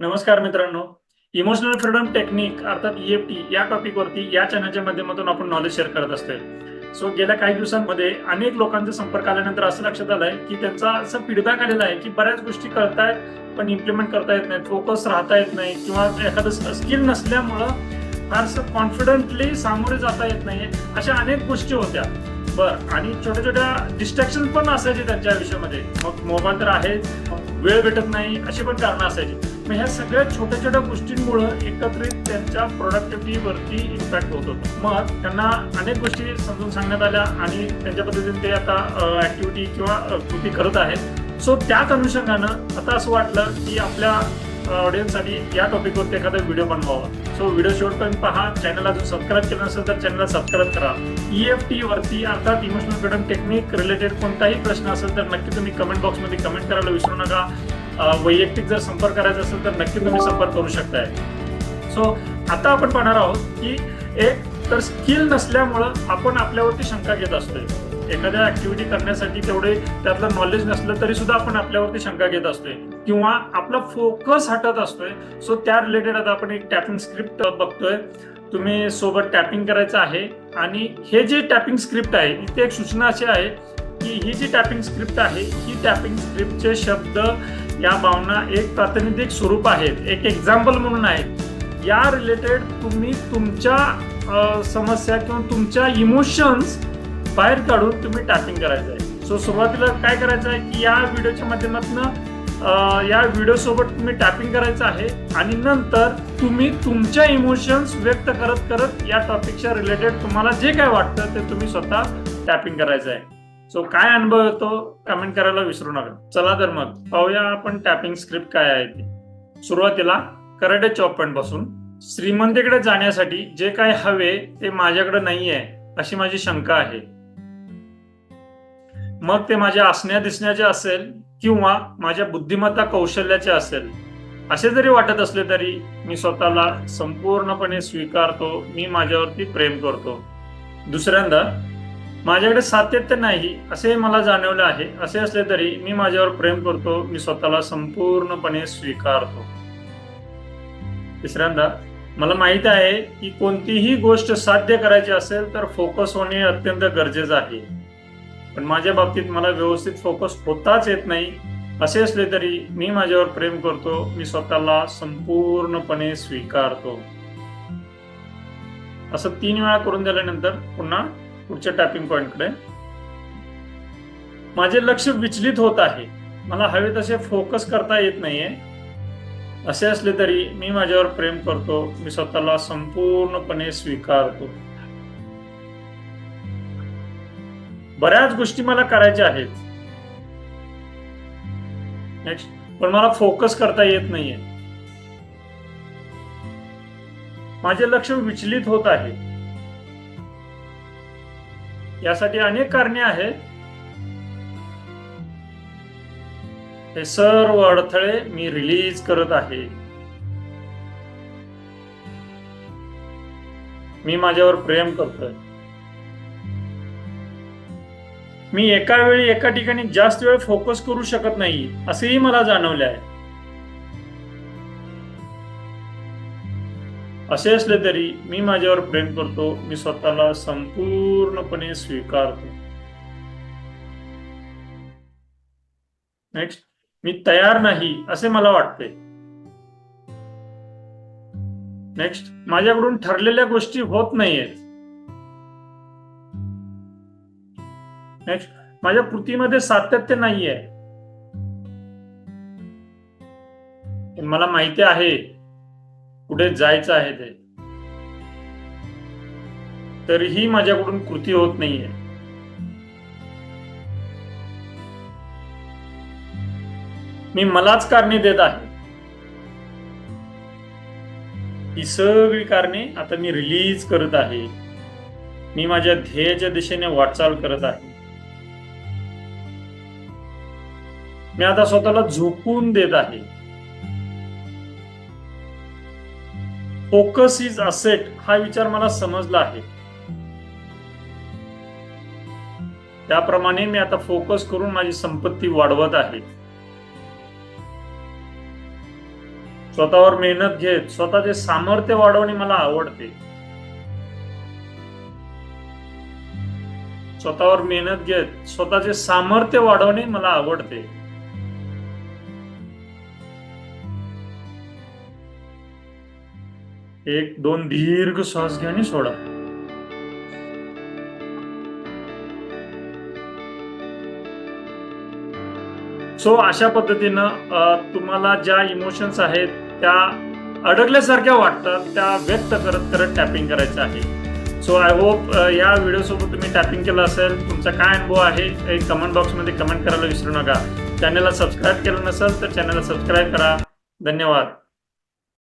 नमस्कार मित्रांनो. Emotional freedom technique अर्थात ईएफटी या टॉपिकवरती या चॅनलच्या माध्यमातून आपण नॉलेज शेअर करत असतोय. सो गेल्या काही दिवसांमध्ये अनेक लोकांचा संपर्क आल्यानंतर असं लक्षात आलंय की त्यांचा असं फीडबॅक आलेला आहे की बऱ्याच गोष्टी कळतायत पण इम्प्लिमेंट करता येत नाहीत फोकस राहता येत नाही किंवा एखादं स्किल नसल्यामुळं फारसं कॉन्फिडंटली सामोरे जाता येत नाही अशा अनेक गोष्टी होत्या. बर आणि छोट्या छोट्या डिस्ट्रॅक्शन पण असायचे त्यांच्या आयुष्यामध्ये. मग मोबाईल तर आहेच. वेळ भेटत नाही अशी पण कारणं असायची. मग ह्या सगळ्या छोट्या छोट्या गोष्टींमुळं एकत्रित त्यांच्या प्रोडक्टिव्हिटीवरती इम्पॅक्ट होत होता. मग त्यांना अनेक गोष्टी समजून सांगण्यात आल्या आणि त्यांच्या पद्धतीने ते आता ऍक्टिव्हिटी किंवा कृती करत आहेत. सो त्याच अनुषंगानं आता असं वाटलं की आपल्या ऑडियन्ससाठी या टॉपिकवरती एखादा व्हिडिओ बनवावा. सो व्हिडिओ शेवटपर्यंत पहा. चॅनलला जर सबस्क्राईब केलं नसेल तर चॅनलला सबस्क्राईब करा. ईएफटी वरती अर्थात इमोशनल फ्रीडम टेक्निक रिलेटेड कोणताही प्रश्न असेल तर नक्की तुम्ही कमेंट बॉक्समध्ये कमेंट करायला विसरू नका. वैयक्तिक जर संपर्क करायचा असेल तर नक्की तुम्ही संपर्क करू शकताय. सो आता आपण पाहणार आहोत की एक तर स्किल नसल्यामुळं आपण आपल्यावरती शंका घेत असतोय. एखाद्या ऍक्टिव्हिटी करण्यासाठी तेवढे त्यातलं नॉलेज नसलं तरी सुद्धा आपण आपल्यावरती शंका घेत असतोय. किंवा आपला फोकस हटत असतोय सो त्या रिलेटेड आता आपण एक टॅपिंग स्क्रिप्ट बघतोय. तुम्ही सोबत टॅपिंग करायचं आहे. आणि हे जे टॅपिंग स्क्रिप्ट आहे इथे एक सूचना अशी आहे की ही जी टॅपिंग स्क्रिप्ट आहे ही टॅपिंग स्क्रिप्टचे शब्द या भावना एक प्रातिनिधिक स्वरूप आहेत. एक एक्झाम्पल म्हणून आहेत या रिलेटेड तुम्ही तुमच्या समस्या किंवा तुमच्या इमोशन्स बाहेर काढून तुम्ही टॅपिंग करायचं आहे. सो सुरुवातीला काय करायचं आहे की या व्हिडिओच्या माध्यमातून या व्हिडिओ सोबत तुम्ही टॅपिंग करायचं आहे. आणि नंतर तुम्ही तुमच्या इमोशन्स व्यक्त करत करत या टॉपिकच्या रिलेटेड तुम्हाला जे काय वाटतं ते तुम्ही स्वतः टॅपिंग करायचं आहे. सो काय अनुभव येतो कमेंट करायला विसरू नका. चला तर मग पाहूया आपण टॅपिंग स्क्रिप्ट काय आहे ती. सुरुवातीला कराटे चॉप पॉईंटपासून श्रीमंतीकडे जाण्यासाठी जे काय हवे ते माझ्याकडे नाही आहे अशी माझी शंका आहे. मग ते माझ्या असण्या दिसण्याचे असेल किंवा माझ्या बुद्धिमत्ता कौशल्याचे असेल असे जरी वाटत असले तरी मी स्वतःला संपूर्णपणे स्वीकारतो मी माझ्यावरती प्रेम करतो. दुसऱ्यांदा माझ्याकडे सातत्य नाही असे मला जाणवले आहे असे असले तरी मी माझ्यावर प्रेम करतो मी स्वतःला संपूर्णपणे स्वीकारतो. तिसऱ्यांदा मला माहीत आहे की कोणतीही गोष्ट साध्य करायची असेल तर फोकस होणे अत्यंत गरजेचं आहे. पण माझ्या बाबतीत मला व्यवस्थित फोकस होताच येत नाही. असे असले तरी मी माझ्यावर प्रेम करतो मी स्वतःला संपूर्णपणे स्वीकारतो. असं तीन वेळा करून दिल्यानंतर पुन्हा पुढच्या टॅपिंग पॉइंटकडे माझे लक्ष विचलित होत आहे. मला हवे तसे फोकस करता येत नाहीये. असे असले तरी मी माझ्यावर प्रेम करतो मी स्वतःला संपूर्णपणे स्वीकारतो. बऱ्याच गोष्टी मला करायच्या आहेत. नेक्स्ट पण मला फोकस करता येत नाहीये. माझे लक्ष विचलित होत आहे. यासाठी अनेक कारणे आहेत. हे सर्व अडथळे मी रिलीज करत आहे. मी माझ्यावर प्रेम करतोय. मी एका वेळी एका ठिकाणी जास्त वेळ फोकस करू शकत नाही असेही मला जाणवले आहे असे असले तरी मी माझ्यावर प्रेम करतो मी स्वतःला संपूर्णपणे स्वीकारतो. नेक्स्ट मी तयार नाही असे मला वाटते. नेक्स्ट माझ्याकडून ठरलेल्या गोष्टी होत नाहीयेत. नेक्स्ट माझ्या कृतीमध्ये सातत्य नाहीये. पण मला माहिती आहे कुठे जायचं आहे ते. तरीही माझ्याकडून कृती होत नाहीये. मी मलाच कारणे देत आहे. ही सगळी कारणे आता मी रिलीज करत आहे. मी माझ्या ध्येयाच्या दिशेने वाटचाल करत आहे. मी आता स्वतःला झोकून देत आहे. फोकस इज असेट हा विचार मला समजला आहे. त्याप्रमाणे मी आता फोकस करून माझी संपत्ती वाढवत आहे. स्वतःवर मेहनत घेत स्वतःचे सामर्थ्य वाढवणे मला आवडते. स्वतःवर मेहनत घेत स्वतःचे सामर्थ्य वाढवणे मला आवडते. एक दोन दीर्घ श्वास घ्या आणि सोडा. सो अशा पद्धतीनं तुम्हाला ज्या इमोशन्स आहेत त्या अडकल्यासारख्या वाटतात त्या व्यक्त करत करत टॅपिंग करायचं आहे. सो आय होप या व्हिडिओ सोबत तुम्ही टॅपिंग केलं असेल तुमचा काय अनुभव आहे कमेंट बॉक्समध्ये कमेंट करायला विसरू नका. चॅनलला सबस्क्राईब केलं नसेल तर चॅनलला सबस्क्राईब करा. धन्यवाद.